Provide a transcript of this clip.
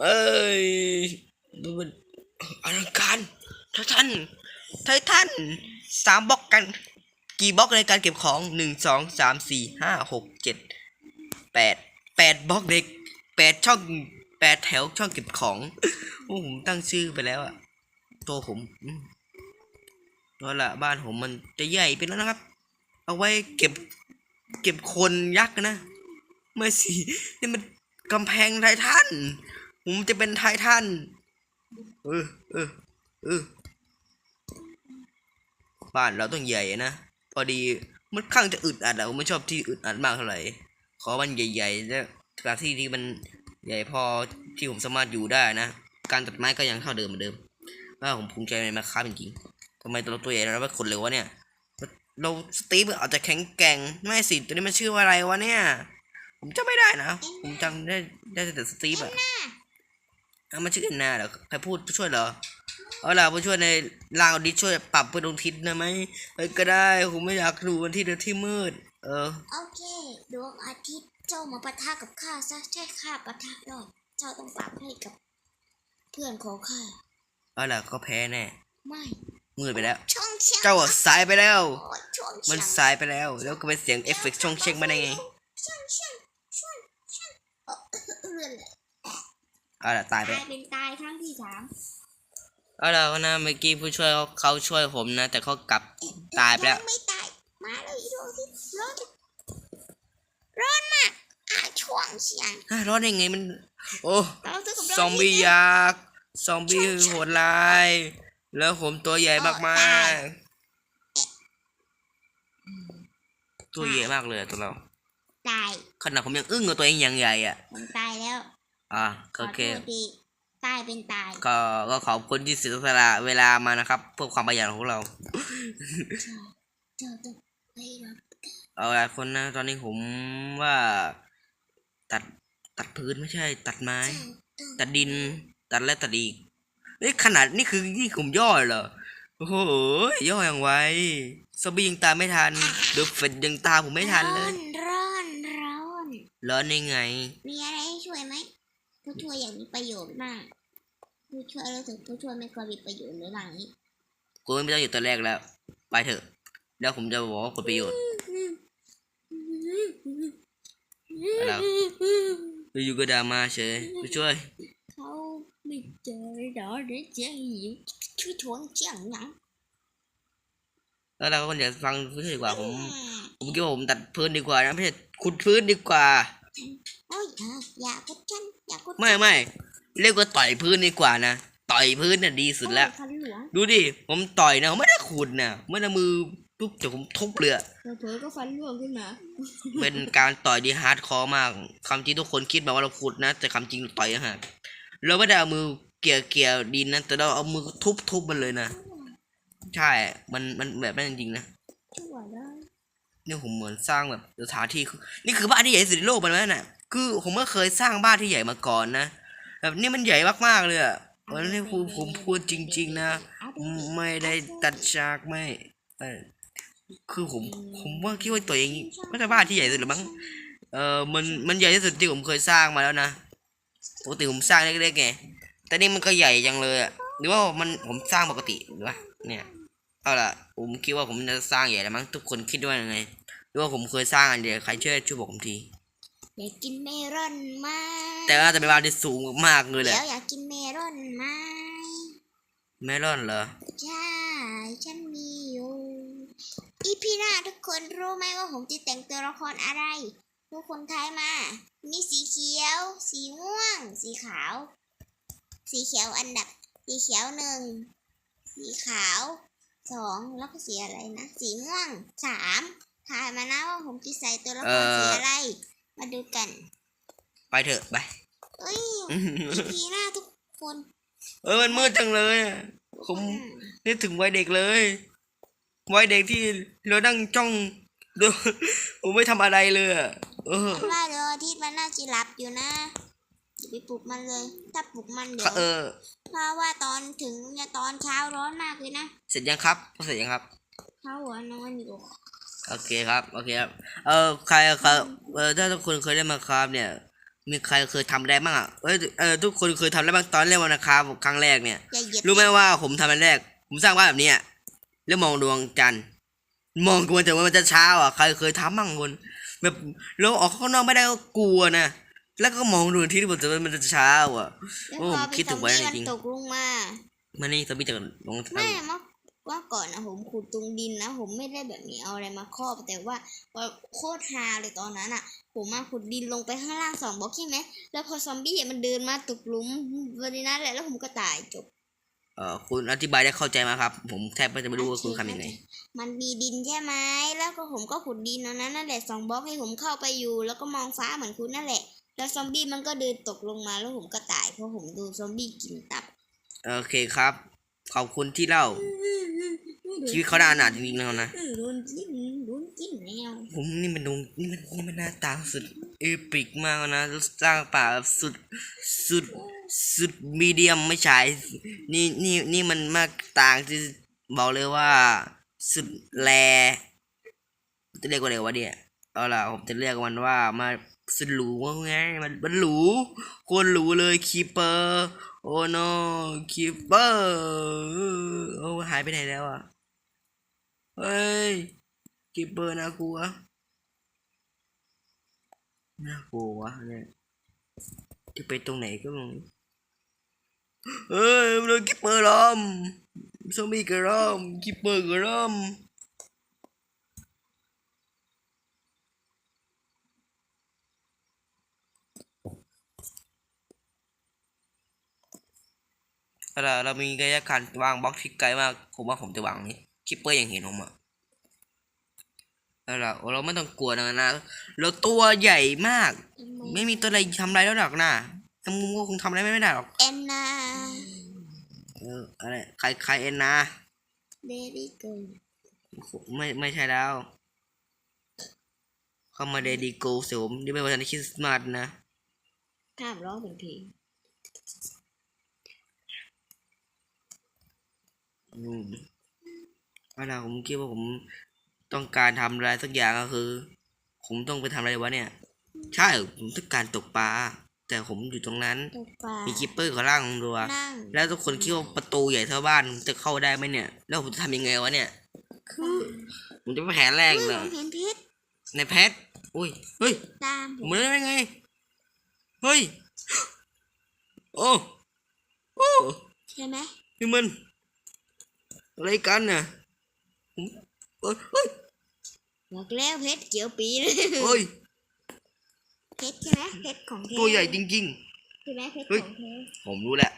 เอ้ยมันอลังการไททันไททันสามบล็อกกัน กี่บล็อกในการเก็บของหนึ่งสองสามสี่ห้าหกเจ็ดแปดแปดบล็อกเด็กแปดช่องแปดแถวช่องเก็บของโอ้ผมตั้งชื่อไปแล้วอะตัวผมอืมนั่นแหละบ้านผมมันจะใหญ่ไปแล้วนะครับ เอาไว้เก็บ เก็บคนยักษ์นะไม่สินี่มัน กำแพงไททัน ผมจะเป็นไททัน เออ เออ เออ บ้านเราต้องใหญ่นะ พอดีมันข้างจะอึดอัดอะผมไม่ชอบที่อึดอัดมากเท่าไหร่ ขอมันใหญ่ๆและสถานที่ที่มันใหญ่พอที่ผมสามารถอยู่ได้นะ การตัดไม้ก็ยังเท่าเดิมเหมือนเดิมว่าผมภูมิใจในมาค้าจริงๆทำไมตัวเราตัวใหญ่แล้วไม่คนเร็ววะเนี่ย เราสตีฟอาจจะแข็งแกร่ง ไม่สิตัวนี้มันชื่อว่าอะไรวะเนี่ย ผมจำไม่ได้นะ ผมจำได้ได้แต่สตีฟอะอะมันชื่อเอ็นนาเหรอใครพูดผู้ช่วยเหรอ เอาล่ะผู้ช่วยในร่างเอาดิสช่วยปรับเพื่อดวงอาทิศได้ไหมเอ้ยก็ได้ผมไม่อยากดูวันที่เดือนที่มืด เออ โอเค ดวงอาทิตย์เจ้ามาปะทะกับข้าซะใช่ข้าปะทะรอดเจ้าต้องปรับให้กับ เพื่อนของข้าเอาล่ะก็แพ้แน่ ไม่มืดไปแล้ว ช่องเชียงเจ้าอะสายไปแล้วโอ้ยช่องเชียงมันสายไปแล้ว แล้วก็เป็นเสียงเอฟเฟกต์ช่องเช็คมาได้ไง ช่องเชียงช่องเชียงเอ อเรื่อนเลยเอาล่ะตายไปตายเป็นตายครั้งที่สามเอาล่ะก็นะเมื่อกี้ผู้ช่วยเขาเขาช่วยผมนะ แต่เขากลับตายไปแล้วงไม่ตายมาเลยดวงอาทิตย์ร้อนร้อนมากอะช่วงเชียงฮะรอดได้ไงมัน โอ้เราซื้อกับดวซอมบี้ยักษ์ซอมบี้โหดร้าย แล้วผมตัวใหญ่มากๆตัวใหญ่มากเลยตัวเรา ตายขนาดผมยังอึ้งกับตัวเองอย่างใหญ่อะผมตายแล้วอะขโออเคโทษดีตายเป็นตายก็ก็ขอบคุณที่เสียสละเวลามานะครับ เพื่อความประหยัดของเรา เจ้าต้องไปรับเอาละคนนะ ตอนนี้ผมว่า ตัดตัดพื้นไม่ใช่ ตัดไม้ เจ้าต้องตัดดิน ตัดและตัดอีกนี่ขนาดนี่คือนี่ผมย่อเหรอโอ้โหย่ออย่างไวซอมบี้ยังตามไม่ทันเดอะเฟดยังตามผมไม่ทันเลยร้อนร้อน ร้อนได้ไง มีอะไรให้ช่วยไหมผู้ช่วยอย่างมีประโยชน์มากผู้ช่วยรู้สึกผู้ช่วยไม่ค่อยมีประโยชน์เลยหลังนี้กูไม่ต้องอยู่ตัวแรกแล้ว ไปเถอะ แล้วผมจะบอกว่าผลประโยชน์แล้วอยู่ๆก็ดราม่าเฉยผู้ช่วยเขาไม่เจอดอได้เจ๊หิวช่วยทวงเจียงหนัง แล้วเราก็เดี๋ยวฟังผู้ช่วยดีกว่า ผม ผมคิดว่าผมตัดพื้นดีกว่านะไม่ใช่ขุดพื้นดีกว่าโอ้ยอะอย่ากดฉันอย่ากดไม่ไม่เรียกว่าต่อยพื้นดีกว่านะต่อยพื้นน่ะดีสุดแล้วโอ้ยคันหลวงดูดิผมต่อยนะผมไม่ได้ขุดนะไม่ได้มือปุ๊บแต่ผมทุบเลยอะเผลอๆก็ฟันหลวงขึ้นมาเป็นการต่อยที่ฮาร์ดคอร์มากคำที่ทุกคนคิดแบบว่าเราขุดนะ แต่คำจริงเราต่อยอะฮะเราไม่ได้เอามือเกี่ยวเกี่ยวดินนะแต่เราเอามือทุบทุบมันเลยนะ ใช่ มัน มันแบบนั้นจริงๆนะชั่วได้นี่ผมเหมือนสร้างแบบสถานที่คือนี่คือบ้านที่ใหญ่ที่สุดในโลกไปแล้วน่ะ คือผมก็เคยสร้างบ้านที่ใหญ่มาก่อนนะ แบบนี่มันใหญ่มากๆเลยอะวันนี้ผมผมพูดจริง ๆ นะ ไม่ได้ตัดฉากไม่เออคือผม ผมว่าคิดว่าตัวเองไม่ใช่บ้านที่ใหญ่ที่สุดหรือมั้ง เออมัน มันใหญ่ที่สุดที่ผมเคยสร้างมาแล้วนะ ปกติผมสร้างเล็กๆไง แต่นี่มันก็ใหญ่จังเลยอะหรือว่ามันผมสร้างปกติหรือวะเนี่ย เอาล่ะผมคิดว่าผมจะสร้างใหญ่แล้วมั้งทุกคนคิดว่ายังไงหรือว่าผมเคยสร้างอันเดียวใครช่วยช่วยบอกผมทีอยากกินเมลอนไหมแต่ว่าจะเป็นบ้านที่สูงมากๆเลยแหเดี๋ละยวอยากกินเมลอนไหมเมลอนเหรอใช่ฉันมีอยู่อีพีหน้าทุกคนรู้ไหมว่าผมจะแต่งตัวละครอะไร ทุกคนทายมา มีสีเขียว สีม่วง สีขาว สีเขียวอันดับ สีเขียวหนึ่ง สีขาว สองแล้วก็สีอะไรนะ สีม่วงสามทายมานะว่าผมจะใส่ตัวละครสีอะไร มาดูกัน ไปเถอะไปเอ้ยอีพีหน้าทุกคน เออมันมืดจังเลยอะผมนึกถึงวัยเด็กเลยวัยเด็กที่เรานั่งจ้องดูผมไม่ทำอะไรเลยอะเออฉันว่าเดี๋ยวอาทิตย์มันน่าจะหลับอยู่นะ อย่าไปปลุกมันเลย ถ้าปลุกมันเดี๋ยวเออ เพราะว่าตอนถึงเนี่ยตอนเช้าร้อนมากเลยนะเสร็จยังครับเสร็จยังครับเช้าหัวนอนอยู่โอเคครับ โอเคครับ เออใครครับเออถ้าทุกคนเคยได้มาครับเนี่ย มีใครเคยทำอะไรบ้างอะเอ้ยเออทุกคนเคยทำอะไรบ้างตอนเล่นวันนะครับครั้งแรกเนี่ย อย่าเหยียดรู้ไหมว่าผมทำอันแรก ผมสร้างบ้านแบบเนี้ยแล้วมองดวงจันทร์มองกลัวแต่ว่ามันจะเช้าอะใครเคยทำบ้างคนแบบเราออกข้างนอกไม่ได้ก็กลัวนะ แล้วก็มองดูที่ที่ผมจะว่ามันจะเช้าอะแล้วโอ้พอผมเป็คิดนซถึอมงไว้บี้มันจริงตกลงมา มันนี่สมิจากลงไม่เมื่อเมื่อก่อนนะผมขุดตรงดินนะผมไม่ได้แบบนี้เอาอะไรมาครอบ แต่ว่าว่าโคตรฮาเลยตอนนั้นอะ ผมมาขุดดินลงไปข้างล่างสองบล็อกใช่ไหมแล้วพอซอมบี้มันเดินมาตกหลุมบรินั้นแหละแล้วผมก็ตายจบเอ่อคุณอธิบายได้เข้าใจไหมครับ ผมแทบไม่จะไม่รู้ว่าคุณทำยังไง มันมีดินใช่ไหมแล้วก็ผมก็ขุดดินตรงนั้นนั่นแหละสองบล็อกให้ผมเข้าไปอยู่ แล้วก็มองฟ้าเหมือนคุณนั่นแหละ แล้วซอมบี้มันก็เดินตกลงมาแล้วผมก็ตายเพราะผมโดนซอมบี้กินตับ โอเคครับ ขอบคุณที่เล่า ชีวิตเขาได้อนาถจริงๆแล้วนะเออโดนกินโดนกินแมวผมนี่มันดงนี่มันนี่มันหน้าตาสุดเอปิกมากนะสร้างป่าแบบสุดสุดสุดมีเดียมไม่ใช่นี่นี่นี่มันมากต่างที่บอกเลยว่า สุดแลจะเรียกว่าอะไรวะเนี่ยเอาล่ะผมจะเรียกมันว่ามา สุดหรูว่าไงมันมันหรูโคนหรูเลยคีเปอร์โอ้โนคีเปอร์โอ้หายไปไหนแล้วอะเฮ้ยกิปเปอร์น่ากลัวน่ากลัววะเนี่ยจะไปตรงไหนก็มรู้เอ้ยมันโดนกิปเปอร์ล้อมซอมบี้ก็ล้อมกิปเปอร์ก็ล้อม เอาล่ะเรามีระยะการวางบล็อกที่ไกลมากผมว่าผมจะวางนี้คิปเปอร์ยังเห็นผมอะเอาล่ะเราไม่ต้องกลัวนะนะเราตัวใหญ่มาก ไม่มีตัวอะไรทำอะไรแล้วหรอกนะทำมุมก็คงทำอะไรไม่ได้หรอกแอนนาเอออะไรใครใครเอ็นนะเดลี่เกิร์ลไม่ไม่ใช่แล้ว เข้ามาเดดีโกเสมนี่เป็นวันคริสต์มาสนะข้ามร้องเป็นเพลง อืมเอาล่ะผมคิดว่าผมต้องการทำอะไรสักอย่างก็คือ ผมต้องไปทำอะไรวะเนี่ย ใช่ผมต้องการตกปลาแต่ผมอยู่ตรงนั้น ตกปลา มีคิปเปอร์เขาล่างรัว นั่งแล้วทุกคนคิดว่าประตูใหญ่เท่าบ้านจะเข้าได้ไหมเนี่ย แล้วผมจะทำยังไงวะเนี่ย คือผมจะไปแผนแรกเฮ้ยเลผยมเห็นเพชรในแพทอุ้ยเฮ้ยตามผผมมได้ไงเฮ้ยโอ้โอ้ใช่ไหมนี่มัน อะไรกันน่ะผมเฮ้ยเฮ้ยบอกแล้วเพชรเขียวปีเลยเฮ้ยเพชรใช่ไหมเพชรของแท้ตัวใหญ่จริงใช่ไหมเพชรเฮ้ยของแท้ๆผมรู้แหละ